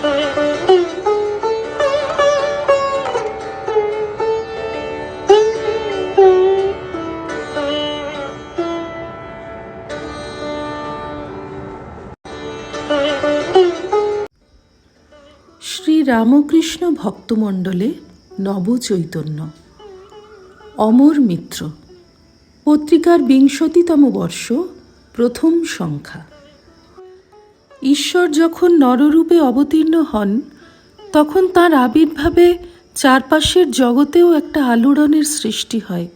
শ্রী রামকৃষ্ণ ভক্তমণ্ডলে নবচৈতন্য অমর মিত্র পত্রিকার বিংশতিতম বর্ষ প্রথম সংখ্যা। ঈশ্বর যখন নররূপে অবতীর্ণ হন, তখন তার আবির্ভাবে চারপাশের জগতেও একটা আলোড়নের সৃষ্টি হয়।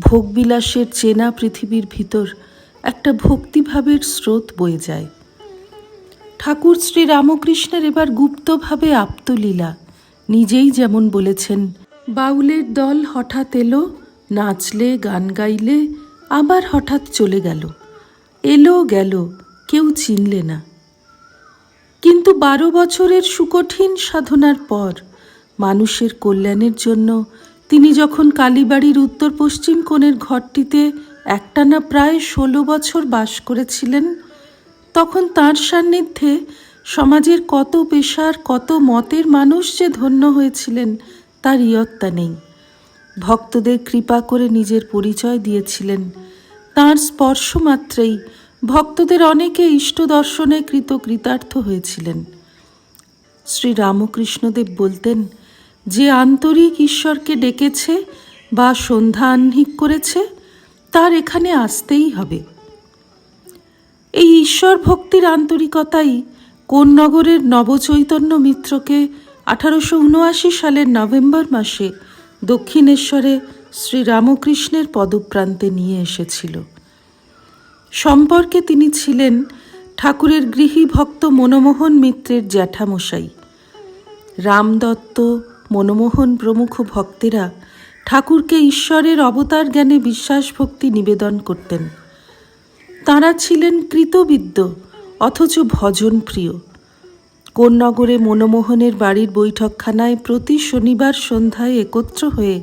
ভোগবিলাসের চেনা পৃথিবীর ভিতর একটা ভক্তিভাবের স্রোত বয়ে যায়। ঠাকুর শ্রী রামকৃষ্ণের এবার গুপ্তভাবে আপ্তলীলা, নিজেই যেমন বলেছেন, বাউলের দল হঠাৎ এলো, নাচলে, গান গাইলে, আবার হঠাৎ চলে গেল। এলো গেল, কেউ চিনলে না। কিন্তু বারো বছরের সুকঠিন সাধনার পর মানুষের কল্যাণের জন্য তিনি যখন কালীবাড়ির উত্তর পশ্চিম কোণের ঘরটিতে একটানা প্রায় ষোলো বছর বাস করেছিলেন, তখন তার সান্নিধ্যে সমাজের কত পেশার, কত মতের মানুষ যে ধন্য হয়েছিলেন তার ইয়ত্তা নেই। ভক্তদের কৃপা করে নিজের পরিচয় দিয়েছিলেন। তাঁর স্পর্শ মাত্রেই ভক্তদের অনেকে ইষ্ট দর্শনে কৃত কৃতার্থ হয়েছিলেন। শ্রী রামকৃষ্ণদেব বলতেন, যে আন্তরিক ঈশ্বরকে ডেকেছে বা সন্ধ্যা আহ্নিক করেছে, তার এখানে আসতেই হবে। এই ঈশ্বর ভক্তির আন্তরিকতাই কোন নগরের নবচৈতন্য মিত্রকে আঠারোশো উনআশি সালের নভেম্বর মাসে দক্ষিণেশ্বরে শ্রী রামকৃষ্ণের পদপ্রান্তে নিয়ে এসেছিল। সম্পর্কে তিনি ছিলেন ঠাকুরের গৃহী ভক্ত মনমোহন মিত্রের জ্যাঠামশাই। রামদত্ত, মনমোহন প্রমুখ ভক্তেরা ঠাকুরকে ঈশ্বরের অবতার জ্ঞানে বিশ্বাস ভক্তি নিবেদন করতেন। তাঁরা ছিলেন কৃতবিদ্য, অথচ ভজন প্রিয় কোন নগরে মনমোহনের বাড়ির বৈঠকখানায় প্রতি শনিবার সন্ধ্যায় একত্র হয়ে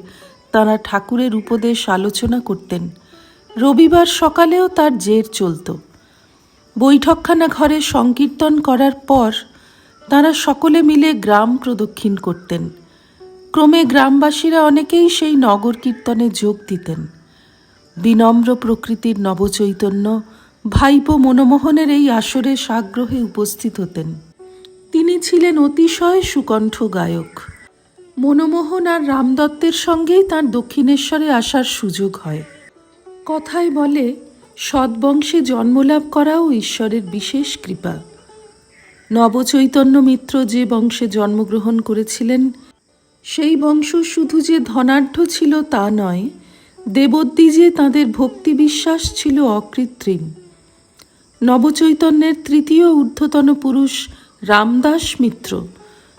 তাঁরা ঠাকুরের উপদেশ আলোচনা করতেন। রবিবার সকালেও তার জের চলত। বৈঠকখানা ঘরে সংকীর্তন করার পর তাঁরা সকলে মিলে গ্রাম প্রদক্ষিণ করতেন। ক্রমে গ্রামবাসীরা অনেকেই সেই নগর কীর্তনে যোগ দিতেন। বিনম্র প্রকৃতির নবচৈতন্য ভাইপো মনমোহনের এই আসরে সাগ্রহে উপস্থিত হতেন। তিনি ছিলেন অতিশয় সুকণ্ঠ গায়ক। মনমোহন আর রামদত্তের সঙ্গেই তার দক্ষিণেশ্বরে আসার সুযোগ হয়। কথায় বলে সদ্বংশে জন্মলাভ করাও ঈশ্বরের বিশেষ কৃপা। নবচৈতন্য মিত্র যে বংশে জন্মগ্রহণ করেছিলেন, সেই বংশ শুধু যে ধনাঢ্য ছিল তা নয় দেবদ্বীজে তাঁদের ভক্তি বিশ্বাস ছিল অকৃত্রিম। নবচৈতন্যের তৃতীয় ঊর্ধ্বতন পুরুষ রামদাস মিত্র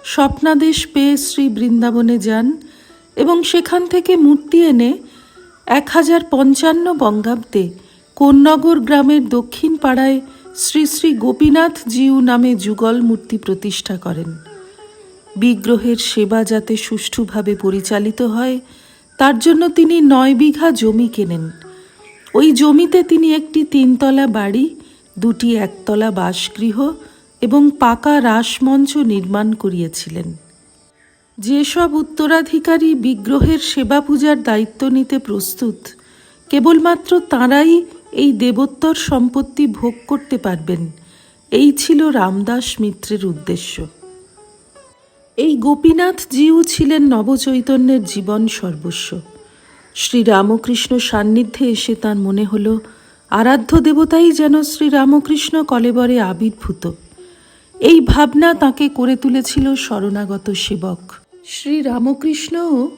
স্বপ্নাদেশ পেয়ে শ্রী বৃন্দাবনে যান এবং সেখান থেকে মূর্তি এনে এক হাজার পঞ্চান্ন বঙ্গাব্দে কোন্নগর গ্রামের দক্ষিণ পাড়ায় শ্রী শ্রী গোপীনাথ জিউ নামে যুগল মূর্তি প্রতিষ্ঠা করেন। বিগ্রহের সেবা যাতে সুষ্ঠুভাবে পরিচালিত হয়, তার জন্য তিনি নয় বিঘা জমি কেনেন। ওই জমিতে তিনি একটি তিনতলা বাড়ি, দুটি একতলা বাসগৃহ এবং পাকা রাসমঞ্চ নির্মাণ করিয়েছিলেন। যেসব উত্তরাধিকারী বিগ্রহের সেবা পূজার দায়িত্ব নিতে প্রস্তুত, কেবলমাত্র তাঁরাই এই দেবোত্তর সম্পত্তি ভোগ করতে পারবেন। এই ছিল রামদাস মিত্রের উদ্দেশ্য। এই গোপীনাথ জিউ ছিলেন নবচৈতন্যের জীবন সর্বস্ব। শ্রীরামকৃষ্ণ সান্নিধ্যে এসে তার মনে হল, আরাধ্য দেবতাই যেন শ্রীরামকৃষ্ণ কলেবরে আবির্ভূত। এই ভাবনা তাকে করে তুলেছিল শরণাগত সেবক। শ্রী রামকৃষ্ণও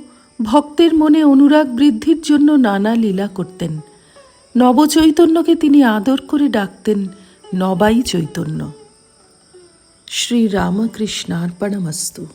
ভক্তের মনে অনুরাগ বৃদ্ধির জন্য নানা লীলা করতেন। নবচৈতন্যকে তিনি আদর করে ডাকতেন নবাই চৈতন্য। শ্রী রামকৃষ্ণার্পণমস্তু